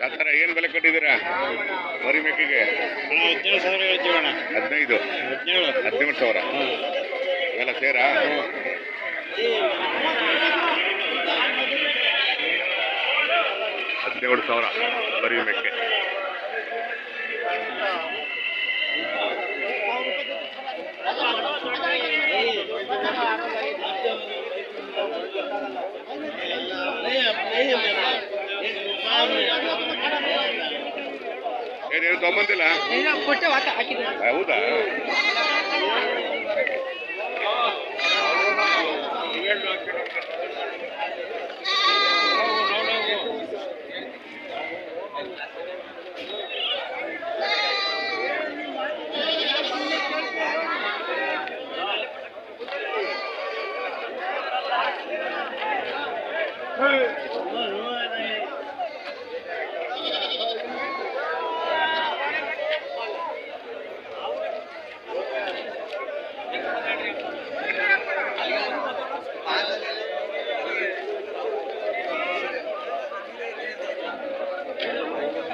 ಕಾತರ ಏನು ಬೆಲೆ ಕೊಟ್ಟಿದ್ದೀರಾ? ಮರಿ ಮೇಕೆಗೆ? ಹದಿನೇಳು ಸಾವಿರ ಹೇಳ್ತೀವಿ ಅಣ್ಣ ಹದಿನೈದು. ಹದಿನೇಳು ಹದಿನೇಳು ಸಾವಿರ. ಇವೆಲ್ಲ ಸೇರಾ? ಹದಿನೇಳು ಸಾವಿರ ಮರಿ ಮೇಕೆ. ಏನೇನು ತೊಗೊಂಬಂದಿಲ್ಲ ಹೌದಾ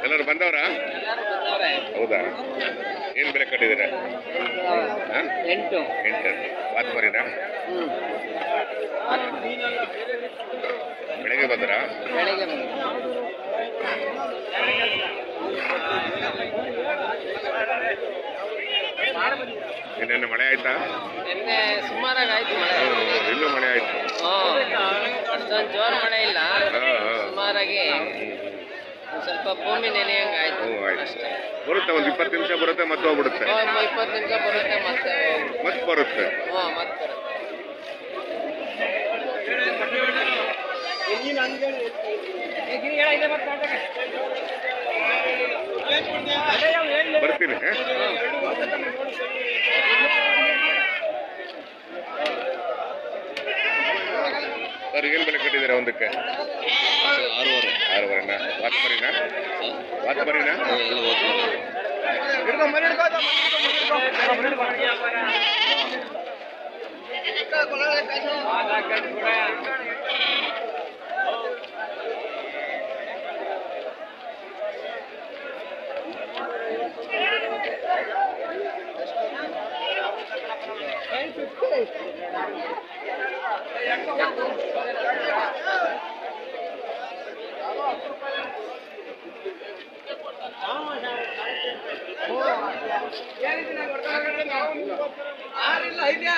ಎಲ್ಲರೂ ಬಂದವ್ರಾ ಹೌದಾ? ಏನು ಬೆಲೆ ಕಟ್ಟಿದ್ದೀರಾ? ಎಂಟು. ಎಂಟು. ವಾತ್ ಮರಿನಾ ಬೆಳಗ್ಗೆ ಬಂದ್ರಾ? ಬೆಳಿಗ್ಗೆ ಬಂದು ಇನ್ನೇನು ಮಳೆ ಆಯ್ತಾ? ನಿನ್ನೆ ಸುಮಾರಾಗಿ ಆಯ್ತು ಮಳೆ. ಇನ್ನೂ ಮಳೆ ಆಯ್ತು. ಜೋರು ಮಳೆ ಇಲ್ಲ. ಸುಮಾರಾಗಿ ಸ್ವಲ್ಪ ಭೂಮಿ ನೆನೆಯಂಗೆ ಆಯ್ತು ಹ್ಞೂ ಆಯ್ತು. ಅಷ್ಟೇ. ಬರುತ್ತೆ ಒಂದು ಇಪ್ಪತ್ತು ನಿಮಿಷ ಬರುತ್ತೆ ಮತ್ತೆ ಹೋಗ್ಬಿಡುತ್ತೆ. ಒಂದು ಇಪ್ಪತ್ತು ನಿಮಿಷ ಬರುತ್ತೆ ಮತ್ತೆ ಮತ್ತೆ ಬರುತ್ತೆ. ಹಾ ಮತ್ತೆ ಬರುತ್ತೆ. ಬರ್ತೀನಿ? ಸರ್ ಏನು ಬೆಲೆ ಕಟ್ಟಿದ್ದೀರಾ ಒಂದಕ್ಕೆ? ಆರೂವರೆ ಆರೂವರೆನಾ ವಾತ್ ಮರಿನಾ ವಾತ್ ಮರಿನಾ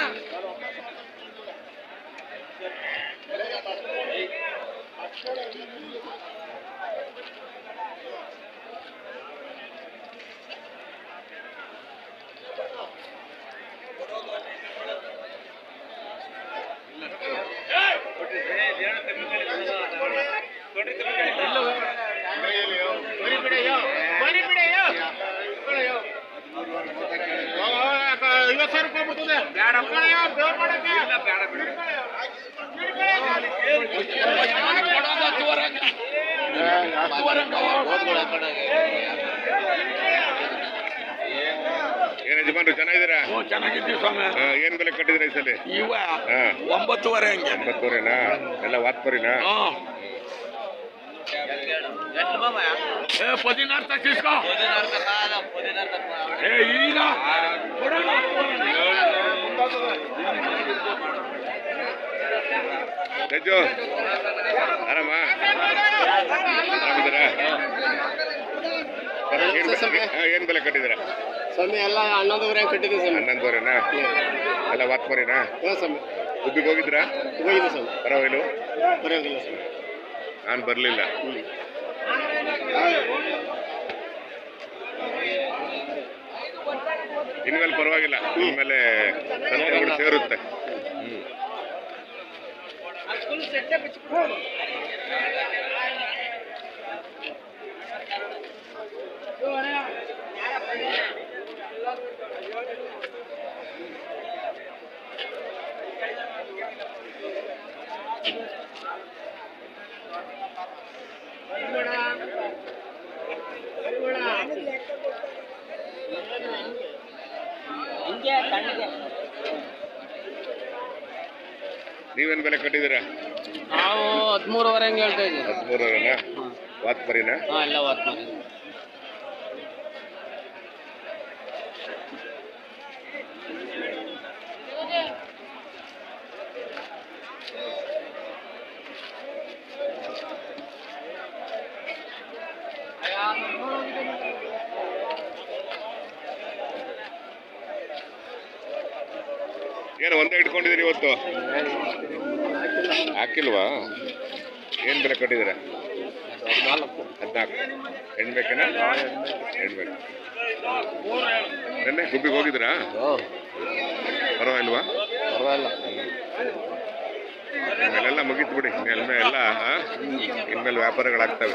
ಏನು ಯಜಮಾನ್ರು ಚೆನ್ನಾಗಿದ್ದೀರಾ? ಹ್ಞೂ ಚೆನ್ನಾಗಿದ್ದೀವಿ ಸ್ವಾಮಿ. ಹಾ, ಏನ್ ಬೆಲೆ ಕಟ್ಟಿದ್ದೀರಾ ಈ ಸಲ? ಇವ ಹಾ ಒಂಬತ್ತುವರೆ ಹಂಗೆ. ಒಂಬತ್ತುವರೆನಾ? ಎಲ್ಲ ವಾತ್ಪರಿನಾ? ಹ್ಞೂ ಏ ಪದಿನಾರು ತಗ್ಸಿಸ್ಕೋ ಏ ಈಗ ಕೊಡೋಣ. ಗಜ್ಜು ಆರಾಮ? ಏನ್ ಬೆಲೆ ಕಟ್ಟಿದ್ದೀರಾ? ಸ್ವಾಮಿ ಎಲ್ಲ ಹನ್ನೊಂದುವರೆ ಕಟ್ಟಿದ್ದೀವಿ ಸ್ವಾಮಿ. ಹನ್ನೊಂದುವರೆನಾ? ಎಲ್ಲ ವಾತ್ಮರಿನಾ? ಹ್ಞೂ ಸ್ವಾಮಿ. ಉಬ್ಬಿಗೆ ಹೋಗಿದ್ರ ಹೋಗಿದ್ರು ಸ್ವಾಮಿ. ಪರವಾಗಿಲ್ಲ ಪರವಾಗಿಲ್ಲ ಸ್ವಾಮಿ. ನಾನು ಬರಲಿಲ್ಲ. ಇನ್ಮೇಲೆ ಪರವಾಗಿಲ್ಲ. ಇನ್ಮೇಲೆ ಸಂತೆಗಳು ಸೇರುತ್ತೆ. ಹ್ಮ್. ನೀವೇನು ಬೆಲೆ ಕಟ್ಟಿದ್ದೀರಾ? ನಾವು ಹದಿಮೂರುವರೆ ಹಂಗೆ ಹೇಳ್ತಾ ಇದ್ದೀವಿ. ಹದಿಮೂರರನ ವಾತ್ ಮರಿನಾ? ಹಾಂ ಎಲ್ಲ ವಾತ್ ಮಾಡಿ ಏನು ಒಂದೇ ಇಟ್ಕೊಂಡಿದ್ದೀರಿ ಇವತ್ತು? ಹಾಕಿಲ್ವಾ? ಏನು ಬೆಲೆ ಕಟ್ಟಿದ್ದೀರಾ? ನಾಲ್ಕು ಹದಿನಾಲ್ಕು ಹೆಣ್ಬೇಕೇನಾ ಹೆಣ್ಬೇಕು ನೆನ್ನೆ ಗುಬ್ಬಿಗೆ ಹೋಗಿದ್ರಾ ಪರವಾಗಿಲ್ವಾ? ಪರವಾಗಿಲ್ಲ ಇನ್ಮೇಲೆಲ್ಲ ಮುಗೀತು ಬಿಡಿ. ಇನ್ಮೇಲೆ ಎಲ್ಲ ಇನ್ಮೇಲೆ ವ್ಯಾಪಾರಗಳಾಗ್ತವೆ.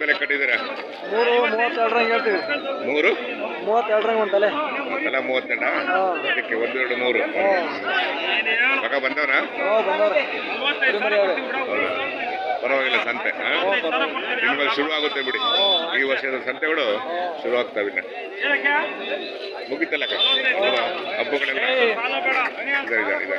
ಬೆಲೆ ಕಟ್ಟಿದ್ದೀರಾ? ಮೂರು ಮೂವತ್ತೆರಡರಂಗೆ ಹೇಳ್ತೀವಿ. ಮೂರು? ಮೂವತ್ತೆರಡರಂಗೆ ತಲೆ ಒಂದಲ್ಲ ಮೂವತ್ತೆರಡ? ಅದಕ್ಕೆ ಒಂದು ಎರಡು ಮೂರು. ಮಗ ಬಂದವನ? ಬಂದವ್ರೆ. ಅವ್ರೆ. ಪರವಾಗಿಲ್ಲ ಸಂತೆ ನಿಮ್ಮಲ್ಲಿ ಶುರು ಆಗುತ್ತೆ ಬಿಡಿ. ಈ ವರ್ಷದ ಸಂತೆಗಳು ಶುರು ಆಗ್ತಾವೆ ಇನ್ನ ಮುಗಿತಲ್ಲ? ಹಬ್ಬಗಳೆಲ್ಲ. ಇದೆ ಇದೆ ಇದೆ.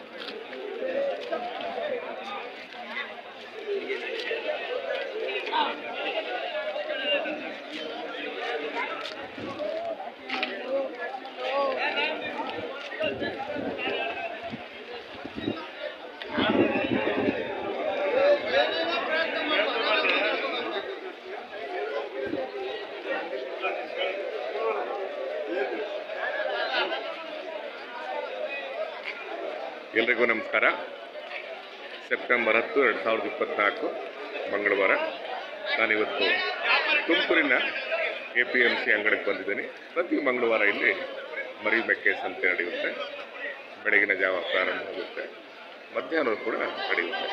ಎಲ್ರಿಗೂ ನಮಸ್ಕಾರ. ಸೆಪ್ಟೆಂಬರ್ ಹತ್ತು, ಎರಡು ಸಾವಿರದ ಇಪ್ಪತ್ನಾಲ್ಕು ಮಂಗಳವಾರ. ನಾನಿವತ್ತು ತುಮಕೂರಿನ ಎ ಪಿ ಎಂ ಸಿ ಅಂಗಡಿಗೆ ಬಂದಿದ್ದೀನಿ. ಪ್ರತಿ ಮಂಗಳವಾರ ಇಲ್ಲಿ ಮರಿ ಮೆಕ್ಕೆ ಸಂತೆ ನಡೆಯುತ್ತೆ. ಬೆಳಗಿನ ಜಾವ ಪ್ರಾರಂಭ ಆಗುತ್ತೆ. ಮಧ್ಯಾಹ್ನ ಕೂಡ ನಡೆಯುತ್ತೆ.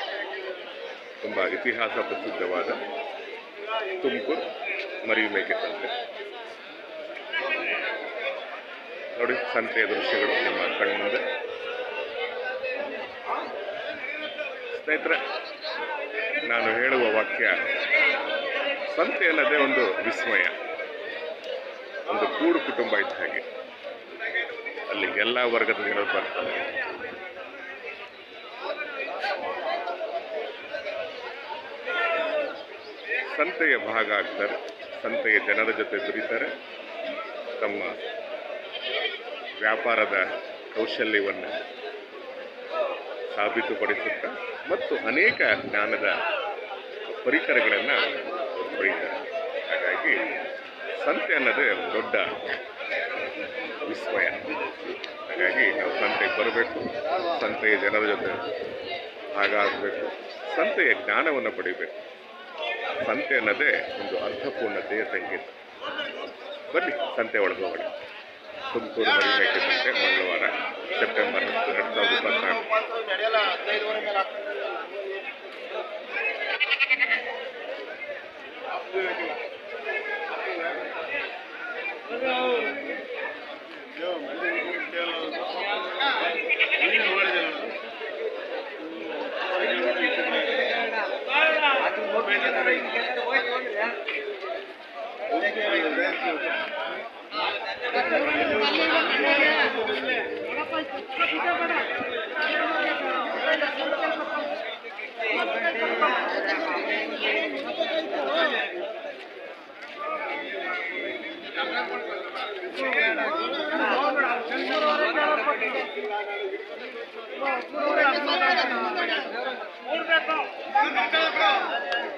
ತುಂಬ ಇತಿಹಾಸ ಪ್ರಸಿದ್ಧವಾದ ತುಮಕೂರು ಮರಿ ಮೇಕೆ ಸಂತೆ ನೋಡಿ, ಸಂತೆಯ ದೃಶ್ಯಗಳು ನಿಮ್ಮ ಕಣ್ಮುಂದೆ. ಸ್ನೇಹಿತರೆ, ನಾನು ಹೇಳುವ ವಾಕ್ಯ, ಸಂತೆ ಅನ್ನೋದೇ ಒಂದು ವಿಸ್ಮಯ. ಒಂದು ಕೂಡು ಕುಟುಂಬ ಇದ್ದ ಹಾಗೆ. ಅಲ್ಲಿ ಎಲ್ಲ ವರ್ಗದ ಜನರು ಬರ್ತಾರೆ. ಸಂತೆಯ ಭಾಗ ಆಗ್ತಾರೆ. ಸಂತೆಯ ಜನರ ಜೊತೆ ದುಡಿತಾರೆ. ತಮ್ಮ ವ್ಯಾಪಾರದ ಕೌಶಲ್ಯವನ್ನು ಸಾಬೀತುಪಡಿಸುತ್ತಾ ಮತ್ತು ಅನೇಕ ಜ್ಞಾನದ ಪರಿಕರಗಳನ್ನು ಪಡೀತಾರೆ ಹಾಗಾಗಿ ಸಂತೆ ಅನ್ನೋದೇ ದೊಡ್ಡ ವಿಸ್ಮಯ. ಹಾಗಾಗಿ ನಾವು ಸಂತೆಗೆ ಬರಬೇಕು, ಸಂತೆಯ ಜನರ ಜೊತೆ ಹಾಗಾಗಬೇಕು, ಸಂತೆಯ ಜ್ಞಾನವನ್ನು ಪಡಿಬೇಕು ಸಂತೆ ಅನ್ನೋದೇ ಒಂದು ಅರ್ಥಪೂರ್ಣತೆಯ ಸಂಕೇತ ಬನ್ನಿ, ಸಂತೆ ಒಳಗೆ ತುಮಕೂರು ಮರಿ ಮೇಕೆ ಸಂತೆ ಮಂಗಳವಾರ ಸೆಪ್ಟೆಂಬರ್ ಹತ್ತು ಎರಡು ಸಾವಿರದ ಇಪ್ಪತ್ನಾಲ್ಕು